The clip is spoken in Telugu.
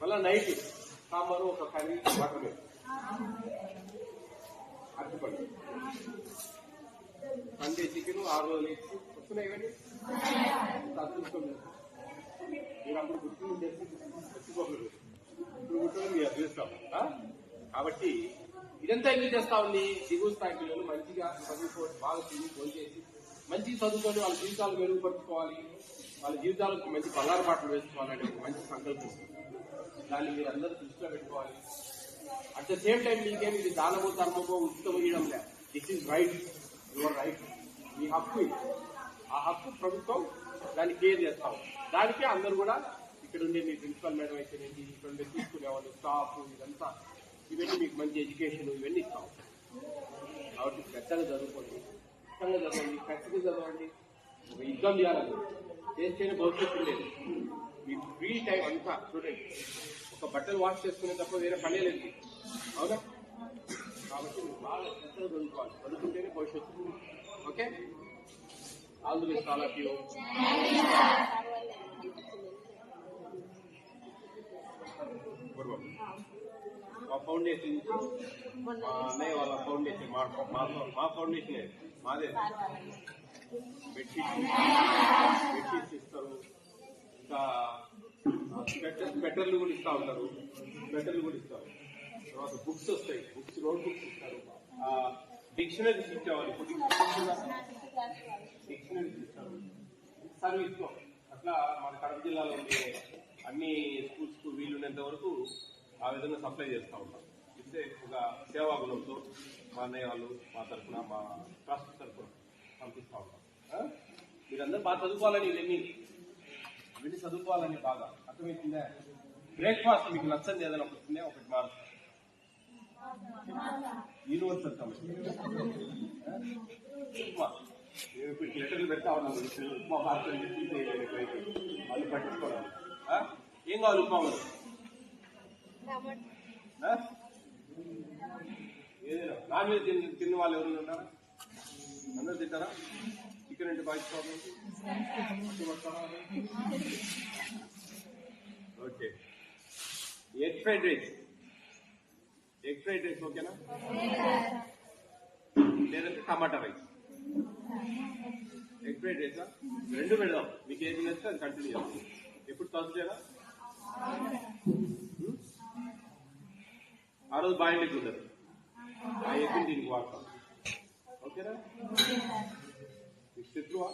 మళ్ళా నైట్ సాంబారు ఒక కర్రీ వాటర్ మిల్క్. అరటిపండు సండే చికెన్ ఆరు రోజులు ఇచ్చి వస్తున్నాయి కానీ అదృష్టం లేదు. మీరు అప్పుడు గుర్తు చేసి తెచ్చుకోగలరు ఇప్పుడు గుర్తులు మీరు అదృష్టం కాబట్టి ఇదంతా ఎందుకు చేస్తా ఉంది? దిగువ స్థాయి పిల్లలు మంచిగా చదువుకోవాలి బాగా తిని ఫోన్ చేసి మంచిగా చదువుకొని వాళ్ళ జీవితాలు మెరుగుపరుచుకోవాలి. వాళ్ళ జీవితాలకు మంచి బంగారు పాటలు వేసుకోవాలనే ఒక మంచి సంకల్పం. దాన్ని మీరు అందరూ దృష్టిలో పెట్టుకోవాలి. అట్ ద సేమ్ టైం మీకేమి ఇది దానము ధర్మము ఉచితం ఇవ్వడం లే this is right your right మీ హక్కు ఆ హక్కు ప్రభుత్వం దాన్ని కేర్ చేస్తాం. దానికే అందరూ కూడా ఇక్కడ ఉండే మీ ప్రిన్సిపల్ మేడం అయితేనేది ఇక్కడ ఉండే తీసుకునే వాళ్ళు స్టాఫ్ ఇదంతా ఇవన్నీ మీకు మంచి ఎడ్యుకేషన్ ఇవన్నీ ఇస్తాం. కాబట్టి పెద్దగా చదువుకోండి. ఖచ్చితంగా చదవండి ఖచ్చితంగా చదవండి. ఒక యుద్ధం చేయాలనుకుంటున్నాం చేస్తేనే భవిష్యత్తు లేదు. మీ ఫ్రీ టైం అంతా చూడండి. ఒక బట్టలు వాష్ చేసుకునే తప్ప వేరే పనే లేదు. అవునా? కాబట్టి మీరు బాగా శ్రద్ధగా చదువుకోవాలి. చదువుకుంటేనే భవిష్యత్తు. Okay? All the best all of you. మా ఫౌండేషన్ మా అన్నయ్య వాళ్ళ ఫౌండేషన్ మా మా- ఫౌండేషన్ మాదే. బెడ్షీట్స్ ఇస్తారు ఇంకా స్వెటర్ కూడా ఇస్తా ఉంటారు స్వెటర్లు కూడా ఇస్తారు తర్వాత బుక్స్ వస్తాయి బుక్స్ రోడ్ బుక్స్ ఇస్తారు డిక్షనరీస్ ఇచ్చేవాళ్ళు డిక్షనరీస్ ఇస్తారు సర్వీస్ అట్లా మన కడప జిల్లాలో ఉండే అన్ని స్కూల్స్కు వీలున్నంత వరకు ఆ విధంగా సప్లై చేస్తూ ఉంటాం ఇస్తే ఒక సేవా గుణంతో మా అన్నయ్య వాళ్ళు మా తరఫున మా ట్రస్ట్ తరఫున పంపిస్తూ ఉంటాం. మీరందరూ బాగా చదువుకోవాలని ఇవన్నీ ఇవన్నీ చదువుకోవాలని బాగా అర్థమవుతుందా బ్రేక్ఫాస్ట్ మీకు నచ్చంది ఏదైనా ఒకటి ఒకటి మార్క్ యూనివర్సల్ ఉప్మా. నేను ఇప్పుడు లెటర్లు పెడతా ఉప్మా మార్క్ వాళ్ళు పట్టించుకోవాలి ఏం కావాలి ఉప్మా మరి? ఏదైనా? నాన్ వెజ్ తిన్న తిన్న వాళ్ళు ఎవరు ఉన్నారా? అందరూ తింటారా? చికెన్ అంటే బాగా ఇష్టం okay. Egg fried rice. Egg fried rice ఓకేనా? లేదంటే tomato rice. Egg fried rice? రెండు పెడదాం. మీకు ఏది నచ్చితే అది కంటిన్యూ చేస్తాం ఎప్పుడు థర్స్డేనా ఆ రోజు బాయిండ్కి ఉండదు ఆ ఎగ్ దీనికి వాడతాం. ఓకేనా? మీకు శత్రువా